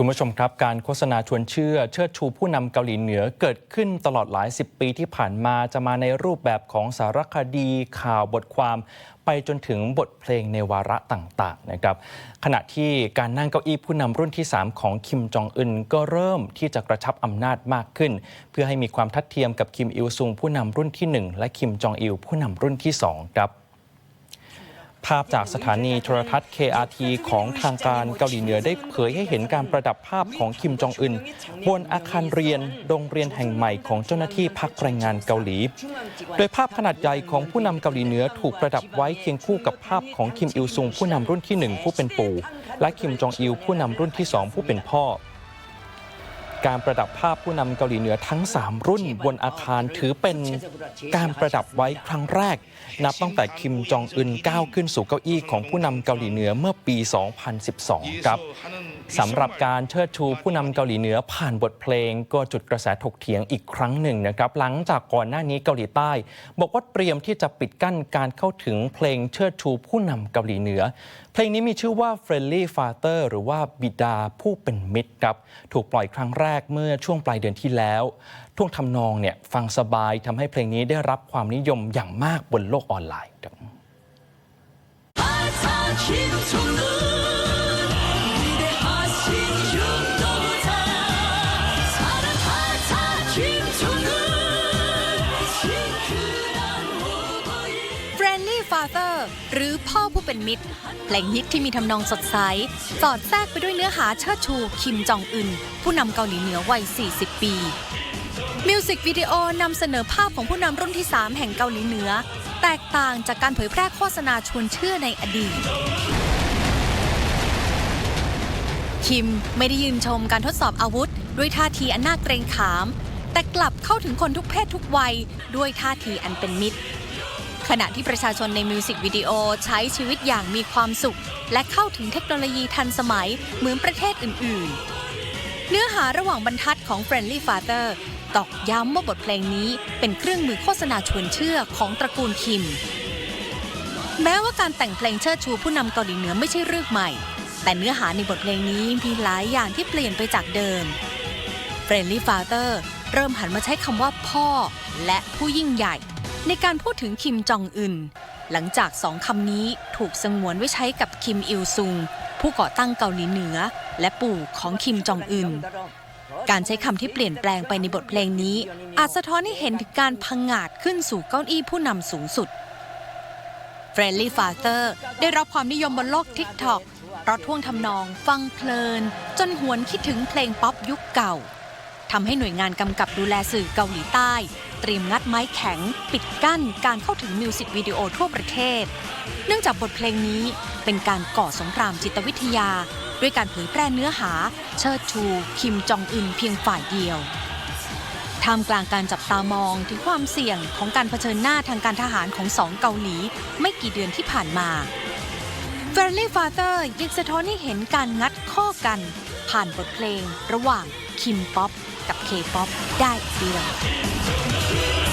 คุณผู้ชมครับการโฆษณาชวนเชื่อ เชิดชูผู้นำเกาหลีเหนือเกิดขึ้นตลอดหลายสิบปีที่ผ่านมาจะมาในรูปแบบของสารคดี ข่าวบทความ ไปจนถึงบทเพลงในวาระต่าง ๆ นะครับ ขณะที่การนั่งเก้าอี้ผู้นำรุ่นที่ 3 ของคิมจองอึนก็เริ่มที่จะกระชับอำนาจมากขึ้น เพื่อให้มีความทัดเทียมกับคิมอิลซุงผู้นำรุ่นที่ 1 และคิมจองอิลผู้นำรุ่นที่2ครับ ภาพจากสถานีโทรทัศน์ KRT ของทางการเกาหลีเหนือได้เผยให้เห็นการประดับภาพของคิมจองอึนบนอาคารเรียนโรงเรียนแห่งใหม่ของเจ้าหน้าที่พักแรงงานเกาหลี โดยภาพขนาดใหญ่ของผู้นำเกาหลีเหนือถูกประดับไว้เคียงคู่กับภาพของคิมอิลซุงผู้นำรุ่นที่ 1 ผู้เป็นปู่ และคิมจองอิลผู้นำรุ่นที่ 2 ผู้เป็นพ่อ การประดับภาพผู้นำเกาหลีเหนือทั้ง 3 รุ่นบนอาคารถือเป็นการประดับไว้ครั้งแรก นับตั้งแต่คิมจองอึนก้าวขึ้นสู่เก้าอี้ของผู้นำเกาหลีเหนือเมื่อปี 2012 ครับ สำหรับการเชิดชูผู้นำเกาหลีเหนือผ่านบทเพลง ก็จุดกระแสถกเถียงอีกครั้งหนึ่งนะครับหลังจากก่อนหน้านี้เกาหลีใต้ บอกว่าเตรียมที่จะปิดกั้นการเข้าถึงเพลงเชิดชูผู้นำเกาหลีเหนือ เพลงนี้มีชื่อว่า Friendly Father หรือว่าบิดาผู้เป็นมิตรครับถูกปล่อยครั้งแรกเมื่อช่วงปลายเดือนที่แล้วท่วงทำนองเนี่ยฟังสบายทำให้เพลงนี้ได้รับความนิยมอย่างมากบนโลกออนไลน์ครับ Father หรือพ่อผู้เป็นมิตรเพลงฮิตที่มีทำนองสดใส สอดแทรกไปด้วยเนื้อหาเชิดชูคิมจองอึน ผู้นำเกาหลีเหนือวัย 40 ปีมิวสิกวิดีโอนำเสนอภาพของผู้นำรุ่นที่ 3 แห่งเกาหลีเหนือ แตกต่างจากการเผยแพร่โฆษณาชวนเชื่อในอดีต คิมไม่ได้ยืนชมการทดสอบอาวุธ ด้วยท่าทีอันน่าเกรงขาม แต่กลับเข้าถึงคนทุกเพศทุกวัย ด้วยท่าทีอันเป็นมิตร ขณะที่ประชาชนในมิวสิกวิดีโอใช้ชีวิตอย่างมีความสุข และเข้าถึงเทคโนโลยีทันสมัยเหมือนประเทศอื่น ๆ เนื้อหาระหว่างบรรทัดของ Friendly Father ตอกย้ำว่าบทเพลงนี้เป็นเครื่องมือโฆษณาชวนเชื่อของตระกูลคิม แม้ว่าการแต่งเพลงเชิดชูผู้นำเกาหลีเหนือไม่ใช่เรื่องใหม่ แต่เนื้อหาในบทเพลงนี้มีหลายอย่างที่เปลี่ยนไปจากเดิม Friendly Father เริ่มหันมาใช้คำว่าพ่อ และผู้ยิ่งใหญ่ ในการพูดถึงคิมจองอึนหลังจากสองคำนี้ถูกสงวนไว้ใช้กับคิมอิลซุง ผู้ก่อตั้งเกาหลีเหนือ และปู่ของคิมจองอึนการใช้คำที่เปลี่ยนแปลงไปในบทเพลงนี้ อาจสะท้อนให้เห็นถึงการพังงาดขึ้นสู่เก้าอี้ผู้นำสูงสุด Friendly Father ได้รับความนิยมบนโลก TikTok เพราะท่วงทำนองฟังเพลิน จนหวนคิดถึงเพลงป๊อปยุคเก่าทำให้หน่วยงานกำกับดูแลสื่อเกาหลีใต้ เตรียมงัดไม้แข็ง ปิดกั้นการเข้าถึงมิวสิกวิดีโอทั่วประเทศ เนื่องจากบทเพลงนี้เป็นการก่อสงครามจิตวิทยา ด้วยการเผยแพร่เนื้อหา เชิดชู คิมจองอึนเพียงฝ่ายเดียวท่ามกลางการจับตามองถึงความเสี่ยงของการเผชิญหน้าทางการทหารของสองเกาหลี ไม่กี่เดือนที่ผ่านมา f a i r l y Father ยังสะท้อนให้เห็นการงัดข้อกัน ผ่านบทเพลงระหว่างคิมป๊อปกับเคป๊อปได้อีกด้วย Shoot!